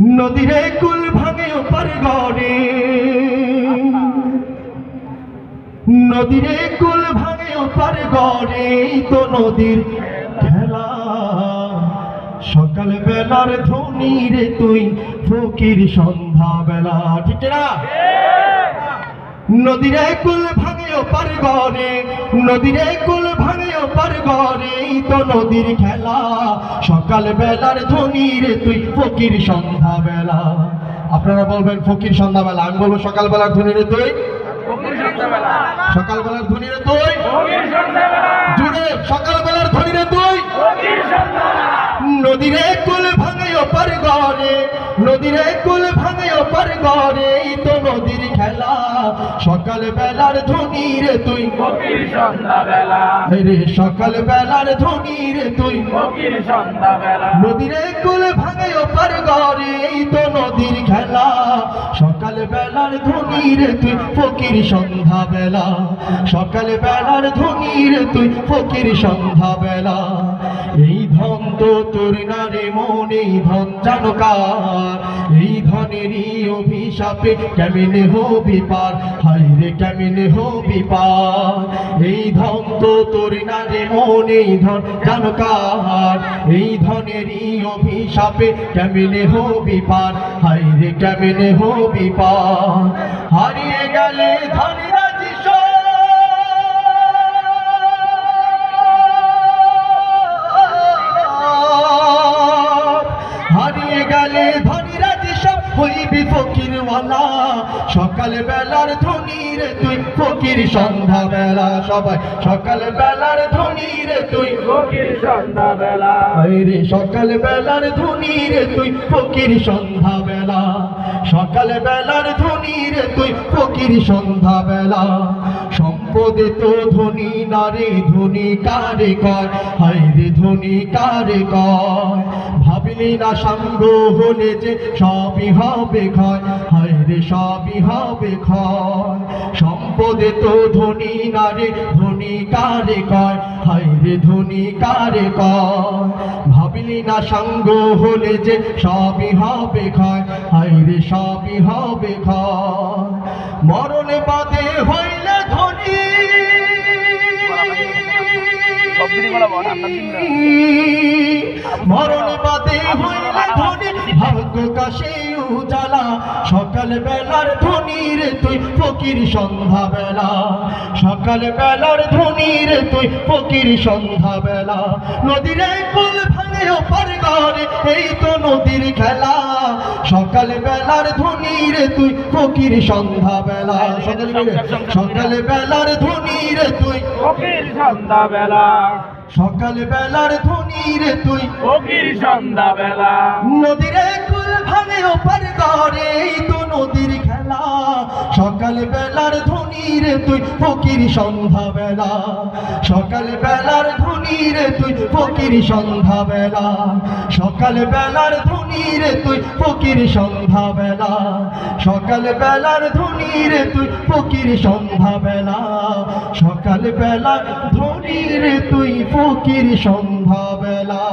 নদীরে কুল ভাঙে ওপার গড়ে। নদীরে কুল ভাঙে ওপার গড়ে তো নদীর খেলা। সকাল বেলার ধনী রে তুই ফকির সন্ধ্যা বেলা ঠিক। না নদীরে কুল ভাঙে গড়ে নদীরে কুল ভাঙে ওপার এই তো নদীর খেলা। সকাল বেলার ধনী রে তুই ফকির সন্ধ্যা বেলা আপনারা বলবেন ফকির সন্ধ্যা বেলা আমি বলব সকাল বেলার ধনী রে তুই? সকাল বেলার ধনী রে তুই? জুড়ে সকাল বেলার ধনী রে তুই? নদীরে কুল ভাঙে ওপার গড়ে নদীরে কুল ওপার গড়ে এই তো নদীর খেলা। সকাল বেলার ধনী রে তুই। ফকির সন্ধ্যাবেলা। রে সকাল বেলার ধনী রে তুই। ফকির সন্ধ্যাবেলা। নদীরে কুল ভাঙে ওপার এই তো নদীর খেলা। সকাল বেলার ধনী রে তুই ফকির সন্ধ্যা বেলা সকাল বেলার ধনী রে তুই ফকির সন্ধ্যা বেলা এই ধন তো তোর না রে মন ধন, জানো কার? এই ধনেরই অভিশাপে কেমনে হবি পার? হাই রে, কেমনে হবি পার? এই ধন তো তোর না রে মন ধন, জানো কার? এই ধনেরই অভিশাপে কেমনে হবি পার? হাই রে, কেমনে হবি পার? হারিয়ে গেলে ধনীরা হইবি ফকিরওয়ালা। সকাল বেলার ধনীর তুই, ফকির সন্ধ্যা বেলা সবাই। সকাল বেলার ধনীর তুই, ফকির সন্ধ্যাবেলা। রে সকাল বেলার ধনীর তুই, ফকির সন্ধ্যা বেলা সকাল বেলার ধনীর তুই, ফকির সন্ধ্যা বেলা সম্পদে তো ধনী নারে, ধনী কারে কয়? হায় রে, ধনী কারে ভাবলি না সাঙ্গ হলে যে সবই হবে ক্ষয় হায় রে সবই হবে ক্ষয় সম্পদে তো ধনী নারে ধনী কারে কয় হায় রে ধনী কারে কয় ভাবলি না সাঙ্গ হলে যে সবই হবে ক্ষয় হায় রে সবই হবে ক্ষয় মরণ বাদে হইলে ধনী মরণ ধনী ভাগ্য কাশে উজালা সকাল বেলার ধনির তুই ফকির সন্ধ্যা বেলা সকাল বেলার ধনির তুই ফকির সন্ধ্যা বেলা নদীর ঘরে এই তো নদীর খেলা সকাল বেলার তুই ফকির সন্ধ্যা বেলা সকাল বেলার বেলার রে তুই। ফকির সন্ধ্যা বেলা সকাল বেলার ধনীর তুই। ফকির সন্ধ্যা বেলা নদীরে কুল ভাঙে ওপার ঘরে এই তো নদীর খেলা। সকাল বেলার ধনীর তুই ফকির সন্ধ্যা বেলা সকাল বেলার ধনীর তুই ফকির সন্ধ্যা বেলা সকাল বেলার ধনীর তুই ফকির সন্ধ্যা বেলা সকাল বেলার ধনীর তুই ফকির সন্ধ্যা বেলা সকাল বেলার ধনীর তুই ফকির সন্ধ্যা বেলা